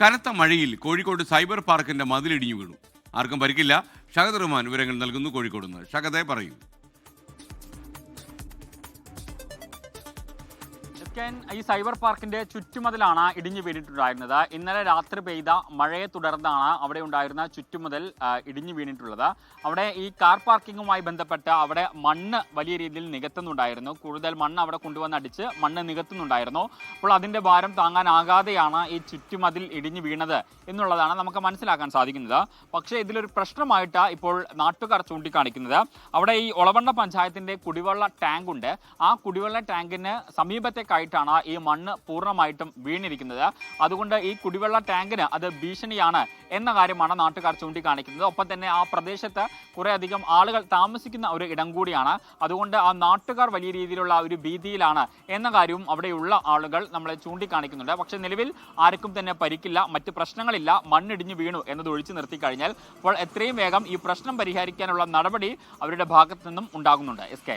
കനത്ത മഴയിൽ കോഴിക്കോട് സൈബർ പാർക്കിന്റെ മതിലിടിഞ്ഞു വീണു. ആർക്കും പരിക്കില്ല. ഷഹദ് റഹ്മാൻ വിവരങ്ങൾ നൽകുന്നു കോഴിക്കോട് നിന്ന് ഷഹദെ പറയൂ. ഈ സൈബർ പാർക്കിന്റെ ചുറ്റുമതിലാണ് ഇടിഞ്ഞു വീണിട്ടുണ്ടായിരുന്നത്. ഇന്നലെ രാത്രി പെയ്ത മഴയെ തുടർന്നാണ് അവിടെ ഉണ്ടായിരുന്ന ചുറ്റുമതിൽ ഇടിഞ്ഞു വീണിട്ടുള്ളത്. അവിടെ ഈ കാർ പാർക്കിങ്ങുമായി ബന്ധപ്പെട്ട് അവിടെ മണ്ണ് വലിയ രീതിയിൽ നികത്തുന്നുണ്ടായിരുന്നു. കൂടുതൽ മണ്ണ് അവിടെ കൊണ്ടുവന്ന് അടിച്ച് മണ്ണ് നികത്തുന്നുണ്ടായിരുന്നു. അപ്പോൾ അതിന്റെ ഭാരം താങ്ങാനാകാതെയാണ് ഈ ചുറ്റുമതിൽ ഇടിഞ്ഞു വീണത് എന്നുള്ളതാണ് നമുക്ക് മനസ്സിലാക്കാൻ സാധിക്കുന്നത്. പക്ഷേ ഇതിലൊരു പ്രശ്നമായിട്ട് ഇപ്പോൾ നാട്ടുകാർ ചൂണ്ടിക്കാണിക്കുന്നത്. അവിടെ ഈ ഒളവണ്ണ പഞ്ചായത്തിന്റെ കുടിവെള്ള ടാങ്ക് ഉണ്ട് ആ കുടിവെള്ള ടാങ്കിന് സമീപത്തേക്കായിട്ടാണ് ഈ മണ്ണ് പൂർണമായിട്ടും വീണിരിക്കുന്നത്. അതുകൊണ്ട് ഈ കുടിവെള്ള ടാങ്കിന് അത് ഭീഷണിയാണ് എന്ന കാര്യമാണ് നാട്ടുകാർ ചൂണ്ടിക്കാണിക്കുന്നത്. ഒപ്പം തന്നെ ആ പ്രദേശത്ത് കുറേ അധികം ആളുകൾ താമസിക്കുന്ന ഒരു ഇടം കൂടിയാണ്. അതുകൊണ്ട് ആ നാട്ടുകാർ വലിയ രീതിയിലുള്ള ഒരു ഭീതിയിലാണ് എന്ന കാര്യവും അവിടെയുള്ള ആളുകൾ നമ്മളെ ചൂണ്ടിക്കാണിക്കുന്നുണ്ട്. പക്ഷെ നിലവിൽ ആർക്കും തന്നെ പരിക്കില്ല മറ്റ് പ്രശ്നങ്ങളില്ല മണ്ണിടിഞ്ഞു വീണു എന്നത് ഒഴിച്ചു നിർത്തി കഴിഞ്ഞാൽ അപ്പോൾ എത്രയും വേഗം ഈ പ്രശ്നം പരിഹരിക്കാനുള്ള നടപടി അവരുടെ ഭാഗത്തു നിന്നും ഉണ്ടാകുന്നുണ്ട്. S K